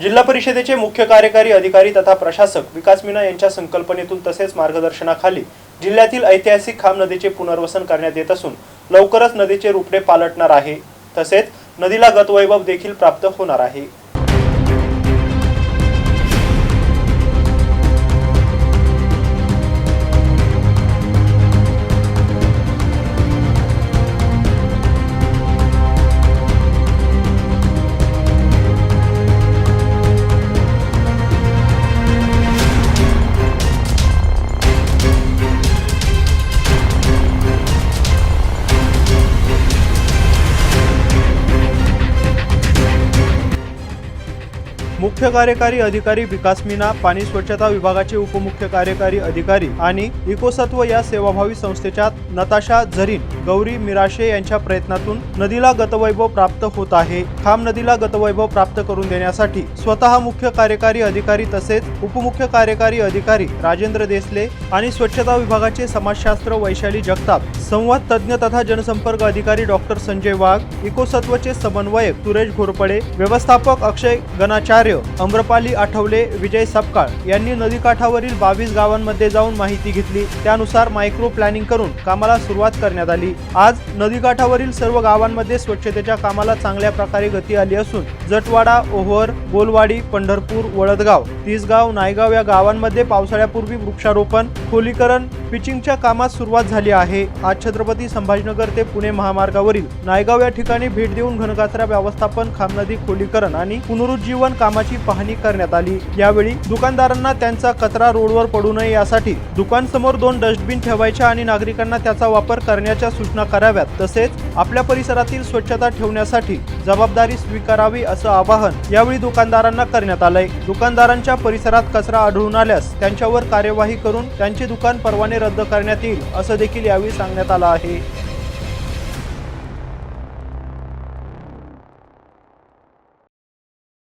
जिल्हा परिषदेचे मुख्य कार्यकारी अधिकारी तथा प्रशासक विकास मीना यांच्या संकल्पनेतून तसेच मार्गदर्शनाखाली जिल्ह्यातील ऐतिहासिक खाम नदीचे पुनर्वसन करण्यात येत असून लवकरच नदीचे रुपडे पालटणार आहे. तसेच नदीला गतवैभव देखील प्राप्त होणार आहे. मुख्य कार्यकारी अधिकारी विकास मीना पाणी स्वच्छता विभागाचे उपमुख्य कार्यकारी अधिकारी आणि इकोसत्व या सेवाभावी संस्थेच्या नताशा झरीन गौरी मिराशे यांच्या प्रयत्नातून नदीला गतवैभव प्राप्त होत आहे. खाम नदीला गतवैभव प्राप्त करून देण्यासाठी स्वतः मुख्य कार्यकारी अधिकारी तसेच उपमुख्य कार्यकारी अधिकारी राजेंद्र देसले आणि स्वच्छता विभागाचे समाजशास्त्र वैशाली जगताप संवाद तज्ज्ञ तथा जनसंपर्क अधिकारी डॉक्टर संजय वाघ इकोसत्वचे समन्वयक सुरेश घोरपडे व्यवस्थापक अक्षय गणाचार्य अम्रपाली आठवले विजय सपकाळ यांनी नदीकाठावरील बावीस गावांमध्ये जाऊन माहिती घेतली. त्यानुसार मायक्रो प्लॅनिंग करून कामाला सुरुवात करण्यात आली. आज नदीकाठावरील सर्व गावांमध्ये स्वच्छतेच्या कामाला चांगल्या प्रकारे गती आली असून जटवाडा ओव्हर गोलवाडी पंढरपूर वळदगाव तिसगाव नायगाव या गावांमध्ये पावसाळ्यापूर्वी वृक्षारोपण खोलीकरण पिचिंगच्या कामात सुरुवात झाली आहे. आज छत्रपती संभाजीनगर ते पुणे महामार्गावरील नायगाव या ठिकाणी भेट देऊन घनकचरा व्यवस्थापन खामनदी खोलीकरण आणि पुनरुज्जीवन कामाची पाहणी करण्यात आली. यावेळी दुकानदारांना त्यांचा कचरा रोडवर पडू नये यासाठी दुकानसमोर दोन डस्टबिन ठेवायच्या आणि नागरिकांना त्याचा वापर करण्याच्या सूचना कराव्यात. तसेच आपल्या परिसरातील स्वच्छता ठेवण्यासाठी जबाबदारी स्वीकारावी असं आवाहन यावेळी दुकानदारांना करण्यात आलंय. दुकानदारांच्या परिसरात कचरा आढळून आल्यास त्यांच्यावर कार्यवाही करून त्यांचे दुकान परवाने रद्द करण्यात येईल असं देखील यावेळी सांगण्यात आलं आहे.